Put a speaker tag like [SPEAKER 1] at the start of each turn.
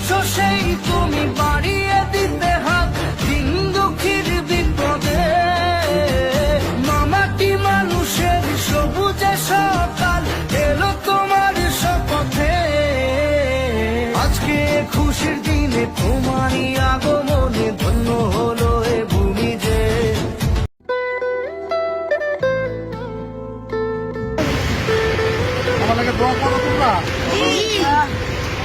[SPEAKER 1] এসেছ সেই তুমি বাড়িয়ে দিতে হাত দিন দুঃখীর বিপদে। মামাটি মানুষের সবুজে সকাল এলো তোমার শপথে। আজকে খুশির দিনে তোমারই আগমনে ধন্য হলো এ ভূমি যে।
[SPEAKER 2] আমার দোয়া করো তোমরা।